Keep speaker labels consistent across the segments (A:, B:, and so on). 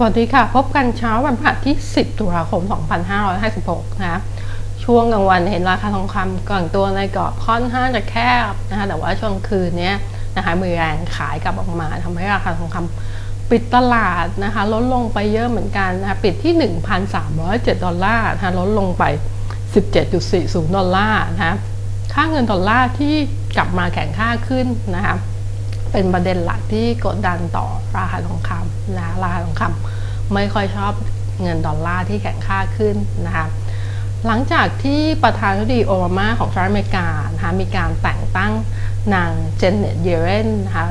A: สวัสดีค่ะ พบกันเช้าวันพฤหัสที่ 10 ตุลาคม 2556 นะคะช่วงกลางวันเห็นราคาทองคำกล่องตัวในกรอบค่อนข้างจะแคบนะคะแต่ว่าช่วงคืนนี้นะคะมีแรงขายกลับออกมาทำให้ราคาทองคำปิดตลาดนะคะลดลงไปเยอะเหมือนกันนะคะปิดที่ 1,307 ดอลลาร์นะคะลดลงไป 17.40 ดอลลาร์นะคะค่าเงินดอลลาร์ที่กลับมาแข็งค่าขึ้นนะคะเป็นประเด็นหลักที่กดดันต่อราคาทองคำนะราคาทองคำ ไม่ค่อยชอบเงินดอลลาร์ที่แข็งค่าขึ้นนะคะหลังจากที่ประธานาธิบดีโอบามาของสหรัฐอเมริกานะคะมีการแต่งตั้งนางเจเน็ตเยเรนนะคะ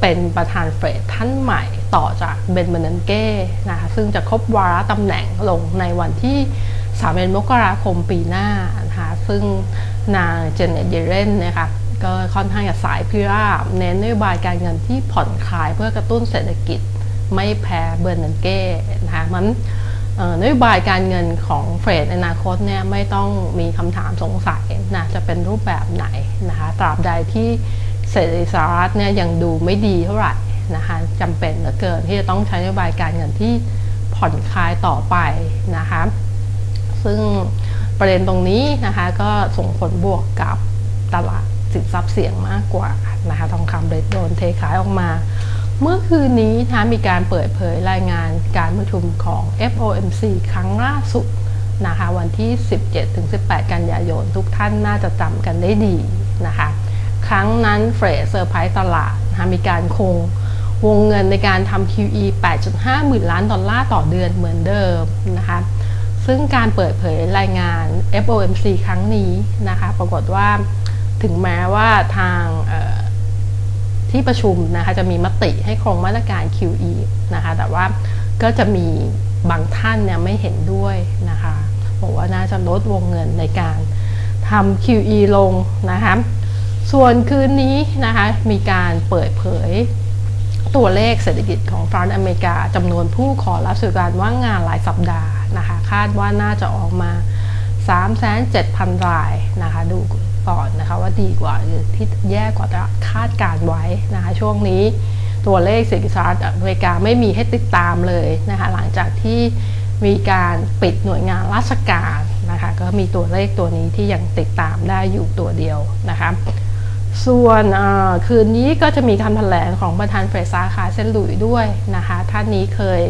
A: เป็นประธานเฟดท่านใหม่ต่อจากเบนเบนันเก้นะคะซึ่งจะครบวาระตำแหน่งลงในวันที่3มกราคมปีหน้านะคะซึ่งนางเจเน็ตเยเรนนะคะก็ค่อนข้างจะสายพิราบเน้นนโยบายการเงินที่ผ่อนคลายเพื่อกระตุ้นเศรษฐกิจ ไม่แพ้เบอร์นันเก้นะคะมันนโยบายการเงินของเฟดในอนาคตเนี่ยไม่ต้องมีคำถามสงสัยนะจะเป็นรูปแบบไหนนะคะตราบใดที่เศรษฐกิจสหรัฐเนี่ยยังดูไม่ดีเท่าไหร่นะคะจำเป็นเหลือเกินที่จะต้องใช้นโยบายการเงินที่ผ่อนคลายต่อไปนะคะซึ่งประเด็นตรงนี้นะคะก็ส่งผลบวกกับตลาดสินทรัพย์เสี่ยงมากกว่านะคะทองคำเลยโดนเทขายออกมา เมื่อคืนนี้นะมีการเปิดเผยรายงานการประชุมของ FOMC ครั้งล่าสุดนะคะวันที่ 17-18 กันยายน ทุกท่านน่าจะจำกันได้ดีนะคะครั้งนั้นเฟรดเซอร์ไพรส์ตลาดนะะมีการคงวงเงินในการทำ QE 8.5 หมื่นล้านดอลลาร์ต่อเดือนเหมือนเดิมนะคะซึ่งการเปิดเผยรายงาน FOMC ครั้งนี้นะคะปรากฏว่าถึงแม้ว่าทาง ที่ประชุมนะคะจะมีมติให้โครงมาตรการ QE นะคะแต่ว่าก็จะมีบางท่านเนี่ยไม่เห็นด้วยนะคะบอกว่าน่าจะลดวงเงินในการทำ QE ลงนะคะส่วนคืนนี้นะคะมีการเปิดเผยตัวเลขเศรษฐกิจของสหรัฐอเมริกาจำนวนผู้ขอรับสิทธิการว่างงานหลายสัปดาห์นะคะคาดว่าน่าจะออกมา 3,700,000รายนะคะดู ก่อนนะคะว่าดีกว่าหรือที่แย่กว่าคาดการไว้นะคะช่วงนี้ตัวเลขเศรษฐกิจสหรัฐอเมริกาไม่มีให้ติดตามเลยนะคะหลังจากที่มีการปิดหน่วยงานราชการนะคะก็มีตัวเลขตัวนี้ที่ยังติดตามได้อยู่ตัวเดียวนะคะส่วนคืนนี้ก็จะมีคำแถลงของประธานเฟดสาขาเซนหลุยด้วยนะคะท่านนี้เคย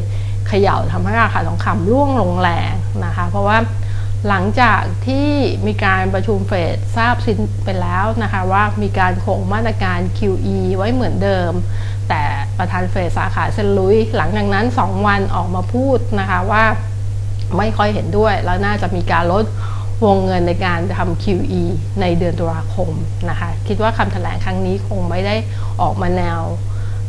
A: เขย่าทำให้ราคาทองคำร่วงลงแรงนะคะเพราะว่า หลังจากที่มีการประชุมเฟดทราบสิ้นไปแล้วนะคะว่ามีการคงมาตรการ QE ไว้เหมือนเดิม แต่ประธานเฟดสาขาเซนลุย หลังจากนั้น 2 วันออกมาพูดนะคะว่าไม่ค่อยเห็นด้วย แล้วน่าจะมีการลดวงเงินในการทำ QE ในเดือนตุลาคมนะคะคิดว่าคำแถลงครั้งนี้คงไม่ได้ออกมาแนว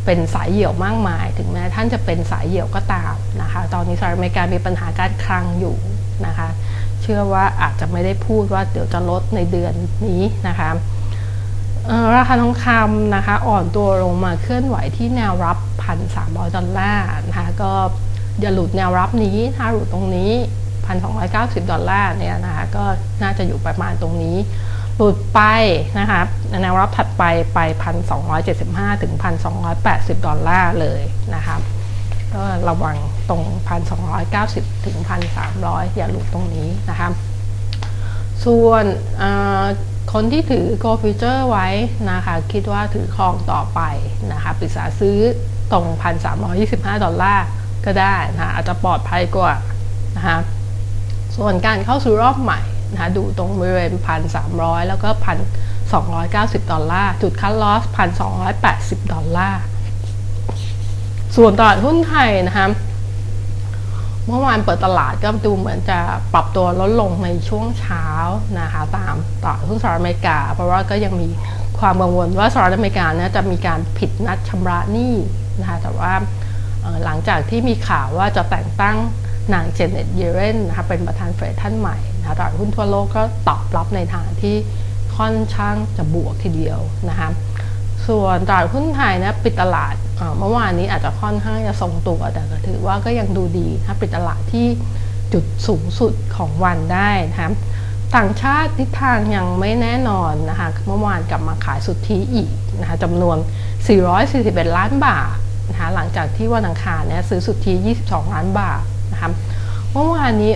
A: เป็นสายเหี่ยวมากมาย ถึงแม้ท่านจะเป็นสายเหี่ยวก็ตามนะคะตอนนี้สหรัฐอเมริกามีปัญหาการคลังอยู่นะคะ ชื่อว่าอาจจะไม่ได้พูดว่าเดี๋ยวจะลดในเดือนนี้นะคะราคาทองคำนะคะอ่อนตัวลงมาเคลื่อนไหวที่แนวรับ 1,300 ดอลลาร์นะคะก็อย่าหลุดแนวรับนี้ถ้าหลุดตรงนี้ 1,290 ดอลลาร์เนี่ยนะคะก็น่าจะอยู่ประมาณตรงนี้ หลุดไปนะคะแนวรับถัดไปไป 1,275 ถึง 1,280 ดอลลาร์เลยนะคะ ก็ระวังตรง 1,290 ถึง 1,300 อย่าหลุดตรงนี้นะคะส่วนคนที่ถือ Go Future ไว้นะคะ คิดว่าถือครองต่อไปนะคะปรึกษาซื้อตรง 1,325 ดอลลาร์ก็ได้นะคะอาจจะปลอดภัยกว่านะคะส่วนการเข้าสู่รอบใหม่นะคะดูตรงบริเวณ 1,300 แล้วก็ 1,290 ดอลลาร์ จุดคัดลอส 1,280 ดอลลาร์ ส่วนตลาดหุ้นไทยนะคะเมื่อวานเปิดตลาดก็ดูเหมือนจะปรับตัวลดลงในช่วงเช้านะคะตามตลาดหุ้นสหรัฐอเมริกา เพราะว่าก็ยังมีความกังวลว่าสหรัฐอเมริกาเนี่ยจะมีการผิดนัดชำระหนี้นะคะแต่ว่าหลังจากที่มีข่าวว่าจะแต่งตั้งนางเจเน็ตเยเรนนะคะเป็นประธานเฟดท่านใหม่นะคะตลาดหุ้นทั่วโลกก็ตอบรับในทางที่ค่อนข้างจะบวกทีเดียวนะคะ ส่วนตลาดหุ้นไทยนะปิดตลาดเมื่อวานนี้อาจจะค่อนข้างจะทรงตัวแต่ก็ถือว่าก็ยังดูดีถ้าปิดตลาดที่จุดสูงสุดของวันได้นะคะต่างชาติทิศทางยังไม่แน่นอนนะคะเมื่อวานกลับมาขายสุทธิอีกนะคะจำนวน 441 ล้านบาทนะคะหลังจากที่วันอังคารเนี่ยซื้อสุทธิ 22 ล้านบาทนะคะเมื่อวานนี้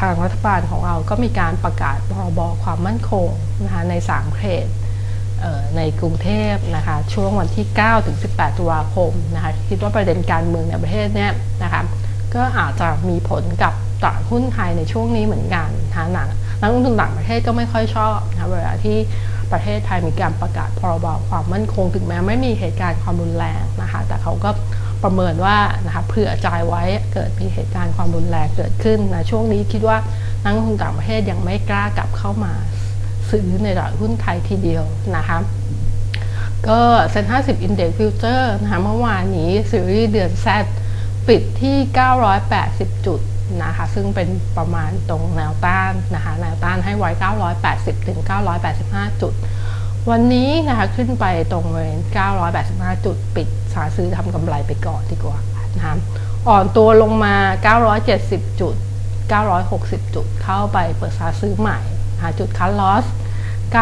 A: ทางรัฐบาลของเราก็มีการประกาศพรบความมั่นคงนะคะใน 3 เขตเอ่อ ในกรุงเทพนะคะช่วงวันที่ 9 ถึง 18 ตุลาคมนะคะคิดว่าประเด็นการเมืองในประเทศเนี่ยนะคะก็อาจจะมีผลกับตลาดหุ้นไทยในช่วงนี้เหมือนกันนะหนังนักลงทุนต่างประเทศก็ไม่ค่อยชอบนะคะเวลาที่ประเทศไทยมีการประกาศพรบความมั่นคงถึงแม้ไม่มีเหตุการณ์ความรุนแรงนะคะแต่เขาก็ประเมินว่านะคะเผื่อใจไว้เกิดมีเหตุการณ์ความรุนแรงเกิดขึ้นนะช่วงนี้คิดว่านักลงทุนต่างประเทศยังไม่กล้ากลับเข้ามา ซื้อในตลาดหุ้นไทยทีเดียวนะคะก็เซ็น50 Index Future นะคะเมื่อวานนี้ซีรีส์เดือน Z ปิดที่ 980 จุดนะคะซึ่งเป็นประมาณตรงแนวต้านนะคะแนวต้านให้ไว้ 980 ถึง 985 จุด วันนี้นะคะขึ้นไปตรงบริเวณ985 จุด ปิดสาซื้อทำกำไรไปก่อนดีกว่านะคะอ่อนตัวลงมา 970 จุด 960 จุด เข้าไปเปิดสาซื้อใหม่ หาจุดคัดลอส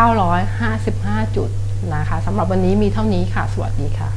A: 955 จุดนะคะสำหรับวันนี้มีเท่านี้ค่ะ สวัสดีค่ะ